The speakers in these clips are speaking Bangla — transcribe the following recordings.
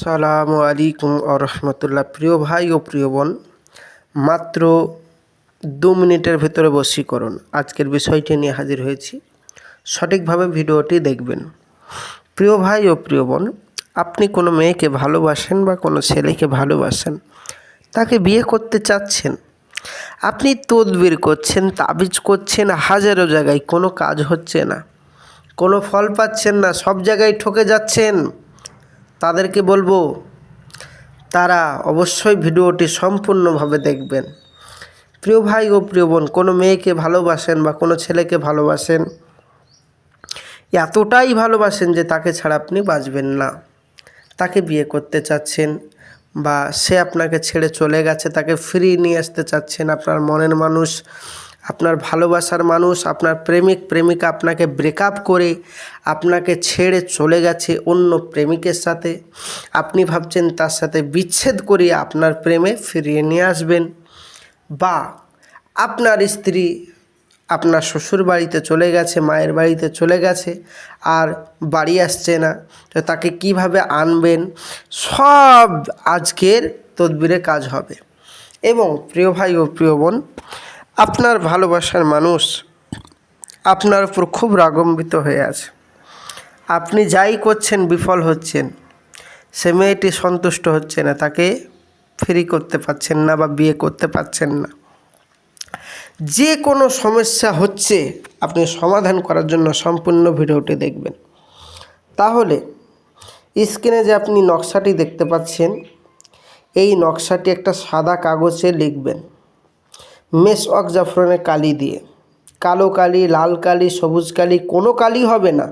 আসসালামু আলাইকুম আরহামতুল্লাহ প্রিয় ভাই ও প্রিয় বোন, মাত্র দু মিনিটের ভিতরে বশীকরণ আজকের বিষয়টি নিয়ে হাজির হয়েছি। সঠিকভাবে ভিডিওটি দেখবেন। প্রিয় ভাই ও প্রিয় বোন, আপনি কোনো মেয়েকে ভালোবাসেন বা কোনো ছেলেকে ভালোবাসেন, তাকে বিয়ে করতে চাচ্ছেন, আপনি তদবির করছেন, তাবিজ করছেন, হাজারো জায়গায় কোনো কাজ হচ্ছে না, কোনো ফল পাচ্ছেন না, সব জায়গায় ঠকে যাচ্ছেন তাদেরকে বলব, তারা অবশ্যই ভিডিওটি সম্পূর্ণভাবে দেখবেন। প্রিয় ভাই ও প্রিয় বোন, কোনো মেয়েকে ভালোবাসেন বা কোনো ছেলেকে ভালোবাসেন, এতটাই ভালোবাসেন যে তাকে ছাড়া আপনি বাঁচবেন না। তাকে বিয়ে করতে চাচ্ছেন বা সে আপনাকে ছেড়ে চলে গেছে, তাকে ফিরিয়ে নিয়ে আসতে চাচ্ছেন, আপনার মনের মানুষ আপনার ভালোবাসার মানুষ, আপনার প্রেমিক, প্রেমিকা আপনাকে ব্রেকআপ করে, আপনাকে ছেড়ে চলে গেছে অন্য প্রেমিকের সাথে। আপনি ভাবছেন তার সাথে বিচ্ছেদ করিয়ে আপনার প্রেমে ফিরিয়ে নিয়ে আসবেন বা আপনার স্ত্রী আপনার শ্বশুর বাড়িতে চলে গেছে, মায়ের বাড়িতে চলে গেছে আর বাড়ি আসছে না। তো তাকে কীভাবে আনবেন? সব আজকের তদবিরে কাজ হবে। এবং প্রিয় ভাই ও প্রিয় বোন আপনার ভালোবাসার মানুষ আপনার উপর খুব রাগম্বিত হয়ে আছে। আপনি যাই করছেন, বিফল হচ্ছেন, সে মেয়েটি সন্তুষ্ট হচ্ছে না, তাকে ফ্রি করতে পারছেন না বা বিয়ে করতে পারছেন না। যে কোনো সমস্যা হচ্ছে, আপনি সমাধান করার জন্য সম্পূর্ণ ভিডিওটি দেখবেন। তাহলে, স্ক্রিনে যে আপনি নকশাটি দেখতে পাচ্ছেন, এই নকশাটি একটা সাদা কাগজে লিখবেন। মেস অক জাফরানের কালি দিয়ে। কালো কালি, লাল কালি, সবুজ কালি, কোনো কালি হবে না।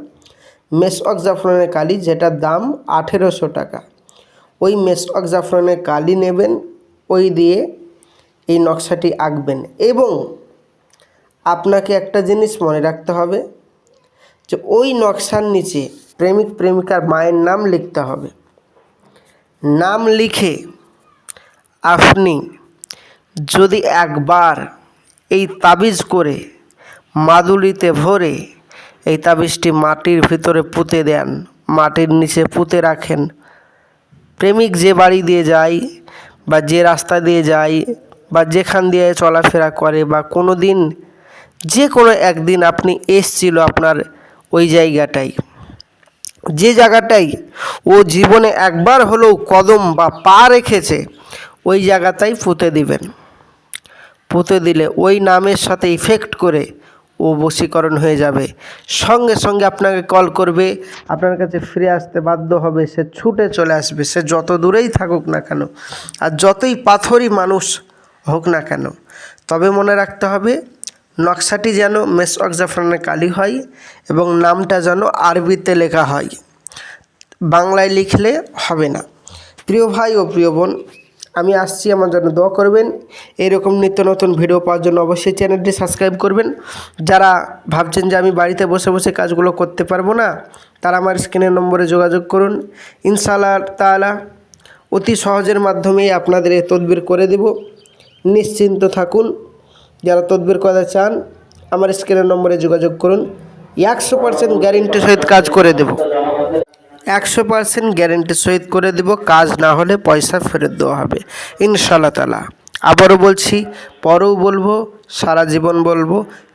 মেস অক জাফরানের কালি, যেটার দাম আঠেরোশো টাকা। ওই মেস অক জাফরানের কালি নেবেন, ওই দিয়ে এই নকশাটি আঁকবেন এবং আপনাকে একটা জিনিস মনে রাখতে হবে যে ওই নকশার নিচে প্রেমিক প্রেমিকার মায়ের নাম লিখতে হবে। নাম লিখে আপনি যদি একবার এই তাবিজ করে মাদুলিতে ভরে এই তাবিজটি মাটির ভিতরে পুঁতে দেন, মাটির নিচে পুঁতে রাখেন, প্রেমিক যে বাড়ি দিয়ে যায় বা যে রাস্তা দিয়ে যায় বা যেখান দিয়ে চলাফেরা করে বা কোনো দিন, যে কোনো একদিন আপনি এসছিল আপনার ওই জায়গাটাই যে জায়গাটাই ও জীবনে একবার হলেও কদম বা পা রেখেছে, ওই জায়গাটাই পুঁতে দিবেন। পুঁতে দিলে ওই নামের সাথে ইফেক্ট করে ও বশীকরণ হয়ে যাবে। সঙ্গে সঙ্গে আপনাকে কল করবে, আপনার কাছে ফিরে আসতে বাধ্য হবে, সে ছুটে চলে আসবে, সে যত দূরেই থাকুক না কেন আর যতই পাথরই মানুষ হোক না কেন। তবে মনে রাখতে হবে, নকশাটি যেন মেস অক্সাফরানের কালি হয় এবং নামটা যেন আরবিতে লেখা হয়। বাংলায় লিখলে হবে না। প্রিয় ভাই ও প্রিয় বোন আমি আসছি, আমার জন্য দোয়া করবেন। এরকম নিত্য নতুন ভিডিও পাওয়ার জন্য অবশ্যই চ্যানেলটি সাবস্ক্রাইব করবেন। যারা ভাবছেন যে আমি বাড়িতে বসে বসে কাজগুলো করতে পারব না, তারা আমার স্ক্রিনের নম্বরে যোগাযোগ করুন। ইনশাআল্লাহ তালা অতি সহজের মাধ্যমেই আপনাদের এই তদবির করে দেব। নিশ্চিন্ত থাকুন, যারা তদবির করতে চান, আমার স্ক্রিনের নম্বরে যোগাযোগ করুন। একশো পার্সেন্ট গ্যারেন্টি সহিত কাজ করে দেব। একশো পার্সেন্ট গ্যারেন্টি সহিত করে দেব, কাজ না হলে পয়সা ফেরত দেওয়া হবে। ইনশাল্লাহ তালা আবারও বলছি, পরেও বলব, সারা জীবন বলব,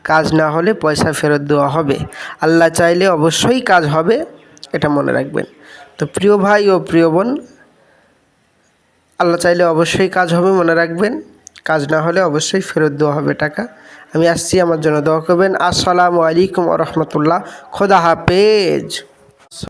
কাজ না হলে পয়সা ফেরত দেওয়া হবে। আল্লাহ চাইলে অবশ্যই কাজ হবে, এটা মনে রাখবেন। তো প্রিয় ভাই ও প্রিয় বোন, আল্লাহ চাইলে অবশ্যই কাজ হবে, মনে রাখবেন। কাজ না হলে অবশ্যই ফেরত দেওয়া হবে টাকা। আমি আসছি, আমার জন্য দোয়া করবেন। আসসালামু আলাইকুম রহমতুল্লাহ। খোদা হাফেজ।